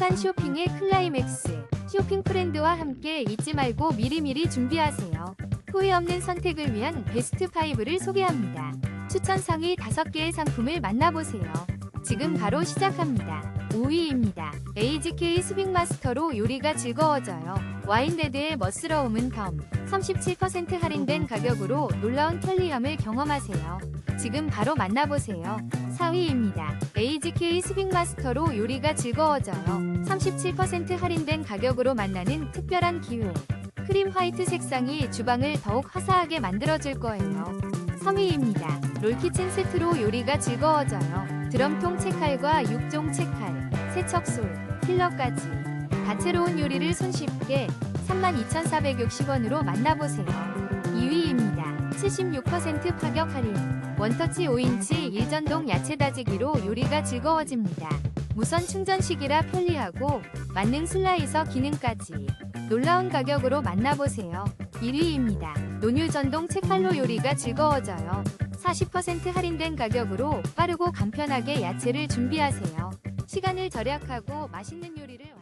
행복한 쇼핑의 클라이맥스. 쇼핑 프렌드와 함께 잊지 말고 미리미리 준비하세요. 후회 없는 선택을 위한 베스트 5를 소개합니다. 추천 상위 5개의 상품을 만나보세요. 지금 바로 시작합니다. 5위입니다. AGK 스빅마스터로 요리가 즐거워져요. 와인레드의 멋스러움은 덤. 37% 할인된 가격으로 놀라운 캘리함을 경험하세요. 지금 바로 만나보세요. 4위입니다. AGK 스빅마스터로 요리가 즐거워져요. 37% 할인된 가격으로 만나는 특별한 기회. 크림 화이트 색상이 주방을 더욱 화사하게 만들어줄 거예요. 3위입니다. 롤키친 세트로 요리가 즐거워져요. 드럼통 채칼과 6종 채칼, 세척솔, 필러까지 다채로운 요리를 손쉽게 32,460원으로 만나보세요. 2위입니다. 76% 파격 할인. 원터치 5인치 1전동 야채 다지기로 요리가 즐거워집니다. 무선 충전식이라 편리하고 만능 슬라이서 기능까지 놀라운 가격으로 만나보세요. 1위입니다. 논율 전동 채칼로 요리가 즐거워져요. 40% 할인된 가격으로 빠르고 간편하게 야채를 준비하세요. 시간을 절약하고 맛있는 요리를